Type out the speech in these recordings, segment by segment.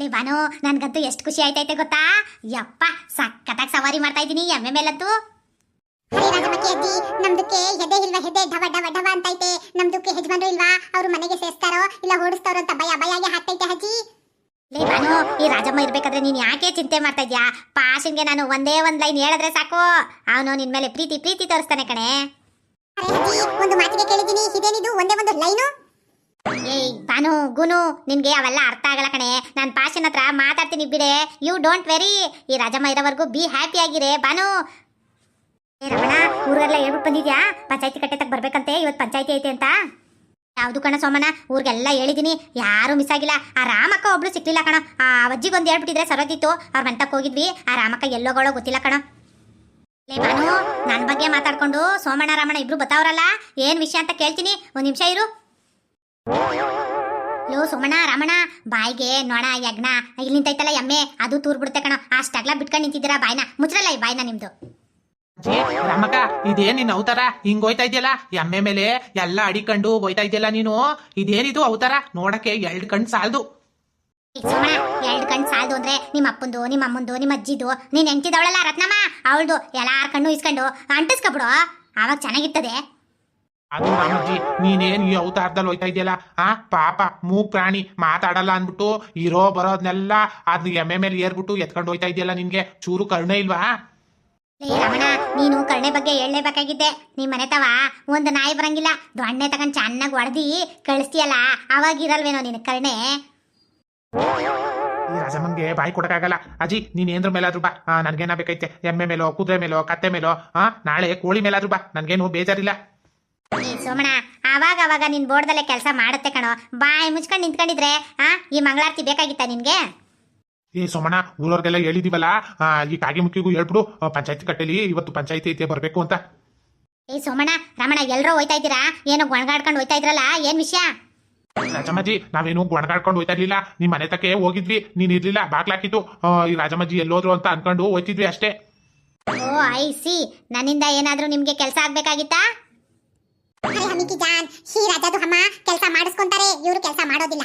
ಲೇ ಬಾನು ನನ್ಗಂತೂ ಎಷ್ಟು ಖುಷಿ ಆಯ್ತೈತೆ ಗೊತ್ತಾ? ಯಪ್ಪ ಸಕ್ಕತ್ತಾಗಿ ಸವಾರಿ ಮಾಡ್ತಾ ಇದ್ದೀನಿ, ಎಮ್ಮೆ ಮೇಲಂತೂ. ನಮ್ದಕ್ಕೆ ಹೆದೆ ಇಲ್ವಾ ಹೆದೆ ಢವ ಢವ ಢವ ಅಂತೈತೆ. ನಮ್ದಕ್ಕೆ ಯಜಮಾನ್ರು ಇಲ್ವಾ, ಅವ್ರು ಮನೆಗೆ ಸೇರ್ಸ್ತಾರೋ, ಇಲ್ಲ ಓಡಿಸ್ತಾರೋ ಅಂತ ಭಯ ಭಯಾಗೆ ಹಾಕ್ತೈತೆ ಅಜ್ಜಿ. ಲೇ ಬಾನು ಈ ರಾಜಮ್ಮ ಇರ್ಬೇಕಾದ್ರೆ ನೀನ್ ಯಾಕೆ ಚಿಂತೆ ಮಾಡ್ತಾ ಇದ್ಯಾ? ಪಾಶನ್ಗೆ ನಾನು ಒಂದೇ ಒಂದ್ ಲೈನ್ ಹೇಳಿದ್ರೆ ಸಾಕು. ಅವನು ನಿನ್ ಮೇಲೆ ಪ್ರೀತಿ ಪ್ರೀತಿ ತೋರಿಸ್ತಾನೆ ಕಣೆ. ಒಂದು ಮಾತಿಗೆ ಕೇಳಿದ್ದೀನಿ, ಇದೇನಿದು? ಒಂದೇ ಒಂದು ಲೈನು? ಬಾನು ಗುನು, ನಿನ್ಗೆ ಅವೆಲ್ಲ ಅರ್ಥ ಆಗಲ್ಲ ಕಣೆ. ನಾನು ಪಾಶನ್ ಹತ್ರ ಮಾತಾಡ್ತೀನಿ ಬಿಡೆ. ಯು ಡೋಂಟ್ ವೆರಿ ಈ ರಾಜಮ್ಮ ಇರೋವರೆಗೂ ಬಿ ಹ್ಯಾಪಿ ಆಗಿರೆ. ಬಾನು ಏ, ರಮಣ ಊರೆಲ್ಲ ಹೇಳ್ಬಿಟ್ಟು ಬಂದಿದ್ಯಾ? ಪಂಚಾಯತಿ ಕಟ್ಟೆ ತಗ ಬರ್ಬೇಕಂತೆ. ಇವತ್ತು ಪಂಚಾಯತಿ ಐತೆ ಅಂತ. ಯಾವ್ದು ಕಣ ಸೋಮಣ್ಣ? ಊರಿಗೆಲ್ಲ ಹೇಳಿದೀನಿ. ಯಾರು ಮಿಸ್ ಆಗಿಲ್ಲ. ಆ ರಾಮಕ್ಕ ಒಬ್ಳು ಸಿಕ್ಲಿಲ್ಲ ಕಣ. ಆ ಅಜ್ಜಿಗೆ ಒಂದು ಹೇಳ್ಬಿಟ್ಟಿದ್ರೆ ಸರೋದಿತ್ತು ಅವ್ರ ಮಂಟಕ್ಕೆ ಹೋಗಿದ್ವಿ. ಆ ರಾಮಕ್ಕ ಎಲ್ಲೋಗಳೋ ಗೊತ್ತಿಲ್ಲ ಕಣ. ಬಾನು ನನ್ನ ಬಗ್ಗೆ ಮಾತಾಡ್ಕೊಂಡು ಸೋಮಣ್ಣ ರಾಮಣ್ಣ ಇಬ್ರು ಬತ್ತಾವ್ರಲ್ಲ? ಏನ್ ವಿಷಯ ಅಂತ ಕೇಳ್ತೀನಿ. ಒಂದ್ ನಿಮಿಷ ಇರು. ಲೋ ಸೋಮಣ್ಣ ರಾಮಣ್ಣ ಬಾಯಿಗೆ ನೊಣ ಯಜ್ಞ ಇಲ್ಲಿ ನಿಂತೈತಲ್ಲ ಎಮ್ಮೆ. ಅದು ತೂರ್ ಬಿಡುತ್ತೆ ಕಣ ಅಷ್ಟಾಗ್ಲ ಬಿಟ್ಕೊಂಡು ನಿಂತಿದ್ದೀರಾ ಬಾಯ್ನ? ಮುಚ್ರಲ್ಲ ಈ ಬಾಯ್ನ ನಿಮ್ದು. ರಮಕ ಇದೇನ್ ನೀನ್ ಅವತಾರ? ಹಿಂಗ್ ಹೋಯ್ತಾ ಇದೆಯಲ್ಲ? ಎಮ್ಮೆ ಮೇಲೆ ಎಲ್ಲ ಅಡಿಕೊಂಡು ಹೋಯ್ತಾ ಇದೆಯಲ್ಲ ನೀನು? ಇದೇನಿದು ಅವತಾರ? ನೋಡಕ್ಕೆ ಎರಡ್ ಕಣ್ ಸಾಲ್ದು. ಏ ಸೋಮಣ್ಣ ಎರಡು ಕಣ್ ಸಾಲದು ಅಂದ್ರೆ ನಿಮ್ಮ ಅಪ್ಪಂದು ನಿಮ್ಮ ಅಮ್ಮಂದು ನಿಮ್ಮ ಅಜ್ಜಿದು. ನೀನ್ ಎಂಟಿದವಳಲ್ಲ ರತ್ನಮ್ಮ? ಅವಳ್ದು. ಎಲ್ಲಾರ ಕಣ್ಣು ಇಸ್ಕೊಂಡು ಅಂಟಿಸ್ಕೊಬಿಡು. ಆವಾಗ ಚೆನ್ನಾಗಿರ್ತದೆ. ಅದು ರಾಮಜ್ಜಿ ನೀನೇನ್ ಈ ಅವತಾರದಲ್ಲಿ ಹೋಯ್ತಾ ಇದೆಯಲ್ಲ ಆ? ಪಾಪ ಮೂಗ್ ಪ್ರಾಣಿ ಮಾತಾಡಲ್ಲ ಅಂದ್ಬಿಟ್ಟು ಇರೋ ಬರೋದ್ನೆಲ್ಲ ಅದ್ ಎಮ್ಮೆ ಮೇಲೆ ಏರ್ಬಿಟ್ಟು ಎತ್ಕೊಂಡು ಹೋಯ್ತಾ ಇದೆಯಲ್ಲ ನಿನ್ಗೆ. ಚೂರು ಕರುಣೆ ಇಲ್ವಾ? ರಮಣ ನೀನು ಕರ್ಣೆ ಬಗ್ಗೆ ಹೇಳಲೇಬೇಕಾಗಿದ್ದೆ. ನಿಮ್ಮ ಮನೆ ತವ ಒಂದು ನಾಯಿ ಬರಂಗಿಲ್ಲ. ದೊಣ್ಣೆ ತಗೊಂಡ್ ಚೆನ್ನಾಗಿ ಹೊಡೆದಿ ಕಳಿಸ್ತೀಯಲ್ಲ ಅವಾಗ ಇರಲ್ವೇನೋ ನಿನ್ ಕರ್ಣೆ? ಈ ರಾಜಮ್ಮಂಗೆ ಬಾಯಿ ಕೊಡಕ್ಕಾಗಲ್ಲ. ಅಜ್ಜಿ ನೀನ್ ಏನ್ರ ಮೇಲಾದ್ರು ಬಾ. ನನ್ಗೇನ ಬೇಕೈತೆ ಎಮ್ಮೆ ಮೇಲೋ ಕುದುರೆ ಮೇಲೋ ಕತ್ತೆ ಮೇಲೋ ಹಾ ನಾಳೆ ಕೋಳಿ ಮೇಲಾದ್ರು ಬಾ. ನನ್ಗೇನು ಬೇಜಾರಿಲ್ಲ. ಏ ಅವಾಗ ಆವಾಗ ಅವಾಗ ನಿನ್ ಬೋರ್ಡದಲ್ಲೇ ಕೆಲಸ ಮಾಡುತ್ತೆ ಕಣೋ. ಬಾಯ್ ಮುಚ್ಕೊಂಡು ನಿಂತ್ಕೊಂಡಿದ್ರೆ ಆ ಈ ಮಂಗಳಾರತಿ ಬೇಕಾಗಿತ್ತ ನಿನ್ಗೆ? ಏ ಸೋಮಣ್ಣ ಊರವ್ರಿಗೆಲ್ಲ ಹೇಳಿದೀವಲ್ಲ ಈ ಕಾಗೆ ಮುಖ್ಯಗೂ ಹೇಳ್ಬಿಡು ಪಂಚಾಯತಿ ಕಟ್ಟೆಲಿ ಇವತ್ತು ಪಂಚಾಯತಿ ಐತೆ ಬರ್ಬೇಕು ಅಂತ. ಏ ಸೋಮಣ್ಣ ರಮಣ ಎಲ್ಲರೂ ಹೋಯ್ತಾ ಇದ್ದೀರಾ? ಏನೋ ಗೊಣಗಾಡ್ಕೊಂಡು ಹೋಯ್ತಾ ಇದ್ರಲ್ಲ ಏನ್ ವಿಷಯ? ರಾಜಮ್ಮಜ್ಜಿ ನಾವೇನು ಗೊಣಗಾಡ್ಕೊಂಡು ಹೋಯ್ತಾ ಇರ್ಲಿಲ್ಲ. ನಿಮ್ಮ ಮನೆ ತಕ್ಕೆ ಹೋಗಿದ್ವಿ ನೀನ್ ಇರ್ಲಿಲ್ಲ ಬಾಗ್ಲಾಕಿತ್ತು ಈ ರಾಜಮ್ಮಜ್ಜಿ ಎಲ್ಲೋದ್ರು ಅಂತ ಅನ್ಕೊಂಡು ಹೋಯ್ತಿದ್ವಿ ಅಷ್ಟೇ. ಓ ಐ ಸಿ ನನ್ನಿಂದ ಏನಾದ್ರೂ ನಿಮ್ಗೆ ಕೆಲಸ ಆಗ್ಬೇಕಾಗಿತ್ತಾ? ಅರೆ ಹಮಿಕಿ ಜಾನ್ ಶ್ರೀ ರಾಜದು ಅಮ್ಮ ಕೆಲಸ ಮಾಡಿಸ್ಕೊಂತಾರೆ. ಇವರು ಕೆಲಸ ಮಾಡೋದಿಲ್ಲ.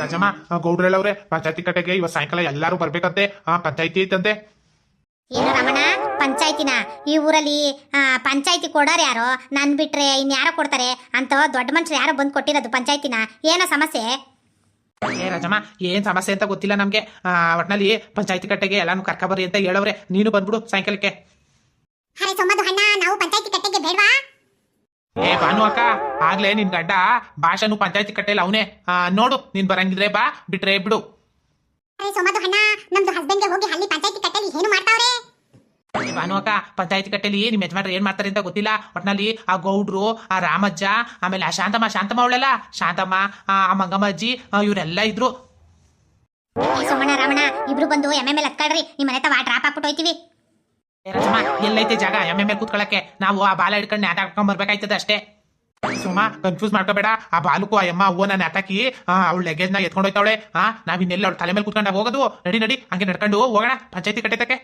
ರಾಜಮ್ಮ ಗೌಡ್ರೆಲ್ಲವ್ರೆ ಪಂಚಾಯತಿ ಕಟ್ಟೆಗೆ ಇವತ್ತು ಸಾಯಂಕಾಲ ಎಲ್ಲಾರು ಬರ್ಬೇಕಂತೆ. ಆ ಪಂಚಾಯತಿ ಐತಂತೆ? ಏನು ರಮಣ ಪಂಚಾಯತಿನ? ಈ ಊರಲ್ಲಿ ಪಂಚಾಯ್ತಿ ಕೊಡೋರು ಯಾರೋ? ನನ್ ಬಿಟ್ರೆ ಇನ್ಯಾರೋ ಕೊಡ್ತಾರೆ? ಅಂತ ದೊಡ್ಡ ಮನುಷ್ಯರು ಯಾರೋ ಬಂದು ಕೊಟ್ಟಿರೋದು ಪಂಚಾಯತಿನ? ಏನೋ ಸಮಸ್ಯೆ? ಏ ರಾಜಮ್ಮ ಏನ್ ಸಮಸ್ಯೆ ಅಂತ ಗೊತ್ತಿಲ್ಲ ನಮ್ಗೆ. ಒಟ್ನಲ್ಲಿ ಪಂಚಾಯತಿ ಕಟ್ಟೆಗೆ ಎಲ್ಲಾನು ಕರ್ಕಬರ್ರಿ ಅಂತ ಹೇಳವ್ರೆ. ನೀನು ಬಂದ್ಬಿಡು ಸಾಯಂಕಾಲಕ್ಕೆ. ಅರೆ ಸೊಮ್ಮದು ಅಣ್ಣ ನಾವು ಪಂಚಾಯತಿ ಕಟ್ಟೆಗೆ ಬೇಡವಾ? ಏ ಭಾನು ಅಕ್ಕ ಆಗ್ಲೇ ನಿನ್ ಗಡ್ಡ. ಭಾಷನು ಪಂಚಾಯತಿ ಕಟ್ಟೆಲ್ಲ ಅವನೇ. ನೋಡು ನೀನ್ ಬರಂಗಿದ್ರೆ ಬಾ ಬಿಟ್ರೆ ಬಿಡು. ಅರೆ ಸೊಮ್ಮದು ಅಣ್ಣ ನಮ್ದು ಹಸ್ಬೆಂಡ್ಗೆ ಹೋಗಿ ಅಲ್ಲಿ ಪಂಚಾಯತಿ ಕಟ್ಟೆಲಿ ಏನು ಮಾಡ್ತಾವ್ರೆ? ಏ ಭಾನು ಅಕ್ಕ ಪಂಚಾಯತಿ ಕಟ್ಟೆಲಿ ನಿಮ್ ಯಜಮಾನ್ರು ಏನ್ ಮಾಡ್ತಾರೆ ಅಂತ ಗೊತ್ತಿಲ್ಲ. ಒಟ್ನಲ್ಲಿ ಆ ಗೌಡ್ರು ಆ ರಾಮಜ್ಜ ಆಮೇಲೆ ಆ ಶಾಂತಮ್ಮ ಶಾಂತಮ್ಮ ಅವಳೆಲ್ಲ. ಶಾಂತಮ್ಮ ಆ ಮಂಗಮ್ಮಜ್ಜಿ ಇವರೆಲ್ಲ ಇದ್ರು. ಸೋಮಣ್ಣ ರಾಮಣ್ಣ ಇಬ್ರು ಬಂದು ಎಮ್ಮೆ ಮೇಲೆ ಹತ್ಕಾಡ್ರಿ ನಿಮ್ಮ ಮನೆ ತವ ಡ್ರಾಪ್ ಹಾಕ್ಬಿಟ್ಟು ಹೋಯ್ತೀವಿ. ರಾಜಮ್ಮ ಎಲ್ಲೈತೆ ಜಾಗ? ಎಮ್ಮೆ ಮೇಲೆ ಕೂತ್ಕೊಳ್ಳಕ್ಕೆ ನಾವು ಆ ಬಾಲ ಹಿಡ್ಕೊಂಡು ನೇತಾಡ್ಕೊಂಡ್ ಬರ್ಬೇಕಾಯ್ತದ ಅಷ್ಟೇ. ಸುಮ್ಮ ಕನ್ಫ್ಯೂಸ್ ಮಾಡ್ಕೋಬೇಡ. ಆ ಬಾಲುಕು, ಆ ಅಮ್ಮ ನನ್ನ ನೇತಾಕಿ ಅವಳ ನ ಎತ್ಕೊಂಡು ಹೋಯ್ತಾವಳೆ. ಹಾ ನಾವ್ ಇನ್ನೆಲ್ಲ ಅವಳ ತಲೆ ಮೇಲೆ ಕೂತ್ಕೊಂಡ ಹೋಗೋದು? ನಡಿ ನಡಿ, ಹಂಗೆ ನಡ್ಕೊಂಡು ಹೋಗೋಣ. ಪಂಚಾಯತಿ ಕಟ್ಟೆ ತಕ್ಕೆ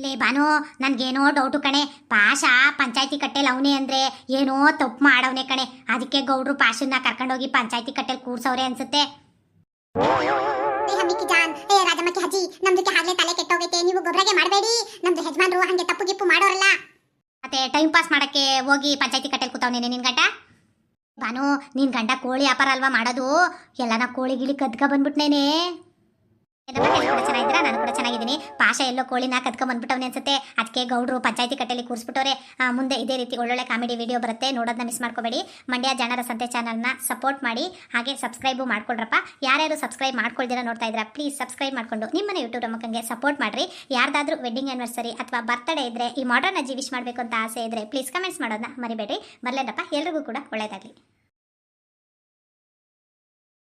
ಲೇ ಬಾನು, ನನ್ಗೇನೋ ಡೌಟು ಕಣೆ. ಪಾಶ ಪಂಚಾಯತಿ ಕಟ್ಟೆಲ್ ಅವನೇ ಅಂದ್ರೆ ಏನೋ ತಪ್ಪು ಮಾಡವನೆ ಕಣೆ. ಅದಕ್ಕೆ ಗೌಡ್ರು ಪಾಶನ್ನ ಕರ್ಕೊಂಡೋಗಿ ಪಂಚಾಯತಿ ಕಟ್ಟೆಲ್ ಕೂರ್ಸವ್ರೆ ಅನ್ಸುತ್ತೆ. ಏ ಹಮಿಕಿ ಜಾನ್. ಏ ರಾಜಮಕ್ಕಿ ಅಜ್ಜಿ, ನಮ್ದಕ್ಕೆ ಆಗ್ಲೇ ತಲೆ ಕೆಟ್ಟೋಗೈತೆ, ನೀವು ಗೊಬ್ಬರಗೆ ಮಾಡಬೇಡಿ. ನಮ್ದು ಯಜಮಾನ್ರು ಹಂಗೆ ತಪ್ಪು ಗಿಪ್ಪು ಮಾಡೋರಲ್ಲ. ಮತ್ತೆ ಟೈಮ್ ಪಾಸ್ ಮಾಡಕ್ಕೆ ಹೋಗಿ ಪಂಚಾಯತಿ ಕಟ್ಟೆಲ್ ಕೂತಾವನೇನೆ ನಿನ್ ಗಂಡ? ಬಾನು ನಿನ್ ಗಂಡ ಕೋಳಿ ವ್ಯಾಪಾರ ಅಲ್ವಾ ಮಾಡೋದು? ಎಲ್ಲನ ಕೋಳಿ ಗಿಳಿ ಕದ್ಕ ಬಂದ್ಬಿಟ್ನೇನೆ? ಚೆನ್ನಾಗಿದ್ದೀರಾ? ನಾನು ಕೂಡ ಚೆನ್ನಾಗಿದ್ದೀನಿ. ಪಾಶ ಎಲ್ಲೋ ಕೋಳಿನ ಕತ್ಕೊಂಡ್ ಬಂದ್ಬಿಟ್ಟವನೇ ಅನ್ಸುತ್ತೆ. ಅದಕ್ಕೆ ಗೌಡ್ರು ಪಂಚಾಯತಿ ಕಟ್ಟೆಲಿ ಕೂರಿಸ್ಬಿಟ್ಟವ್ರೆ. ಮುಂದೆ ಇದೇ ರೀತಿ ಒಳ್ಳೊಳ್ಳೆ ಕಾಮಿಡಿ ವಿಡಿಯೋ ಬರುತ್ತೆ. ನೋಡೋದನ್ನ ಮಿಸ್ ಮಾಡ್ಕೋಬೇಡಿ. ಮಂಡ್ಯ ಜನರ ಸಂತೆ ಚಾನಲ್ನ ಸಪೋರ್ಟ್ ಮಾಡಿ. ಹಾಗೆ ಸಬ್ಸ್ಕ್ರೈಬು ಮಾಡ್ಕೊಳ್ರಪ್ಪ. ಯಾರ್ಯಾರು ಸಬ್ಸ್ಕ್ರೈಬ್ ಮಾಡ್ಕೊಳ್ದಿರ ನೋಡ್ತಾ ಇದ್ದೀರಾ, ಪ್ಲೀಸ್ ಸಬ್ಸ್ಕ್ರೈಬ್ ಮಾಡ್ಕೊಂಡು ನಿಮ್ಮನೆ ಯೂಟ್ಯೂಬ್ ನಮ್ಮಕ್ಕಂಗೆ ಸಪೋರ್ಟ್ ಮಾಡ್ರಿ. ಯಾರ್ದಾದ್ರೂ ವೆಡ್ಡಿಂಗ್ ಆನಿವರ್ಸರಿ ಅಥವಾ ಬರ್ತ್ಡೇ ಇದ್ರೆ ಈ ಮಾಡರ್ನ್ ಅಜ್ಜಿ ವಿಶ್ ಮಾಡಬೇಕು ಅಂತ ಆಸೆ ಇದ್ರೆ, ಪ್ಲೀಸ್ ಕಮೆಂಟ್ಸ್ ಮಾಡೋದನ್ನ ಮರಿಬೇಡಿ ಬರ್ಲೇನಪ್ಪ ಎಲ್ರಿಗೂ ಕೂಡ ಒಳ್ಳೇದಾಗಲಿ.